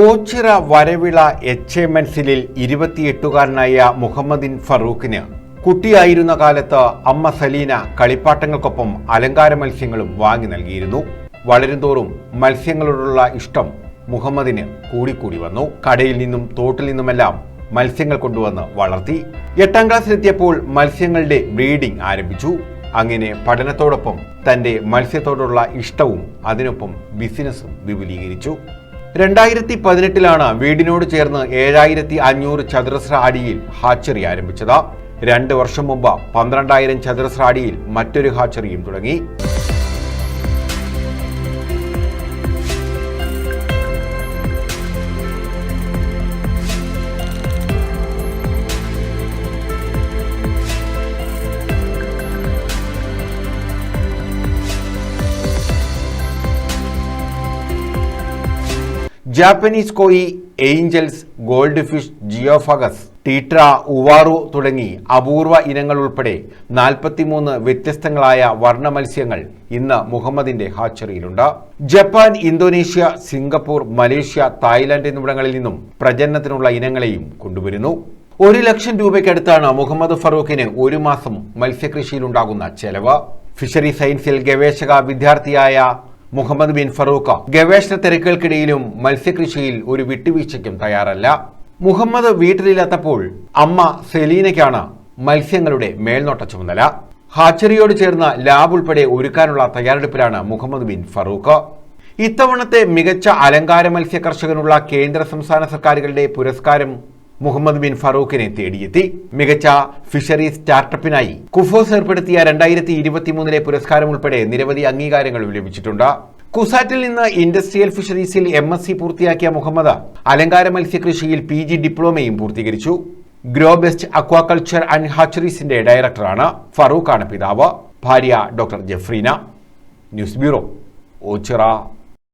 Ochira Varavila H M N സിലിൽ ഇരുപത്തിയെട്ടുകാരനായ മുഹമ്മദിൻ ഫറൂഖിന് കുട്ടിയായിരുന്ന കാലത്ത് അമ്മ സലീന കളിപ്പാട്ടങ്ങൾക്കൊപ്പം അലങ്കാര മത്സ്യങ്ങളും വാങ്ങി നൽകിയിരുന്നു. വളരുംതോറും മത്സ്യങ്ങളോടുള്ള ഇഷ്ടം മുഹമ്മദിന് കൂടിക്കൂടി വന്നു. കടയിൽ നിന്നും തോട്ടിൽ നിന്നുമെല്ലാം മത്സ്യങ്ങൾ കൊണ്ടുവന്ന് വളർത്തി. എട്ടാം ക്ലാസ്സിലെത്തിയപ്പോൾ മത്സ്യങ്ങളുടെ ബ്രീഡിംഗ് ആരംഭിച്ചു. അങ്ങനെ പഠനത്തോടൊപ്പം തന്റെ മത്സ്യത്തോടുള്ള ഇഷ്ടവും അതിനൊപ്പം ബിസിനസ്സും വിപുലീകരിച്ചു. രണ്ടായിരത്തി പതിനെട്ടിലാണ് വീടിനോട് ചേർന്ന് ഏഴായിരത്തി അഞ്ഞൂറ് ചതുരശ്ര അടിയിൽ ഹാച്ചറി ആരംഭിച്ചത്. രണ്ട് വർഷം മുമ്പ് പന്ത്രണ്ടായിരം ചതുരശ്ര അടിയിൽ മറ്റൊരു ഹാച്ചറിയും തുടങ്ങി. Japanese koi angels goldfish geophagus tetra uaru തുടങ്ങി അപൂർവ ഇനങ്ങൾ ഉൾപ്പെടെ നാൽപ്പത്തിമൂന്ന് വ്യത്യസ്തങ്ങളായ വർണ മത്സ്യങ്ങൾ ഇന്ന് മുഹമ്മദിന്റെ ഹാച്ചറിയിലുണ്ട്. Japan Indonesia Singapore Malaysia Thailand എന്നിവിടങ്ങളിൽ നിന്നും പ്രജനനത്തിനുള്ള ഇനങ്ങളെയും കൊണ്ടുവരുന്നു. ഒരു ലക്ഷം രൂപയ്ക്കടുത്താണ് മുഹമ്മദ് ഫറൂഖിന് ഒരു മാസം മത്സ്യകൃഷിയിലുണ്ടാകുന്ന ചെലവ്. ഫിഷറി സയൻസിൽ ഗവേഷക വിദ്യാർത്ഥിയായ മുഹമ്മദ് ബിൻ ഫറൂഖ്. ഗവേഷണ തിരക്കുകൾക്കിടയിലും മത്സ്യകൃഷിയിൽ ഒരു വിട്ടുവീഴ്ചയ്ക്കും തയ്യാറല്ല. മുഹമ്മദ് വീട്ടിലില്ലാത്തപ്പോൾ അമ്മ സെലീനയ്ക്കാണ് മത്സ്യങ്ങളുടെ മേൽനോട്ട ചുമതല. ഹാച്ചറിയോട് ചേർന്ന ലാബ് ഉൾപ്പെടെ ഒരുക്കാനുള്ള തയ്യാറെടുപ്പിലാണ് മുഹമ്മദ് ബിൻ ഫറൂഖ്. ഇത്തവണത്തെ മികച്ച അലങ്കാര മത്സ്യ കർഷകനുള്ള കേന്ദ്ര സംസ്ഥാന സർക്കാരുകളുടെ പുരസ്കാരം മുഹമ്മദ് ബിൻ ഫറൂഖിനെ തേടിയെത്തി. മികച്ച ഫിഷറീസ് സ്റ്റാർട്ടപ്പിനായി കുഫോസ് ഏർപ്പെടുത്തിയ രണ്ടായിരത്തി ഇരുപത്തിമൂന്നിലെ പുരസ്കാരം ഉൾപ്പെടെ നിരവധി അംഗീകാരങ്ങളും ലഭിച്ചിട്ടുണ്ട്. കുസാറ്റിൽ നിന്ന് ഇൻഡസ്ട്രിയൽ ഫിഷറീസിൽ എം എസ് സി പൂർത്തിയാക്കിയ മുഹമ്മദ് അലങ്കാര മത്സ്യകൃഷിയിൽ പി ജി ഡിപ്ലോമയും പൂർത്തീകരിച്ചു. ഗ്രോ ബെസ്റ്റ് അക്വാകൾച്ചർ ആൻഡ് ഹാച്ചറീസിന്റെ ഡയറക്ടറാണ് ഫറൂഖാണ് പിതാവ്. ഭാര്യ doctor Jafreena. News bureau Ochira.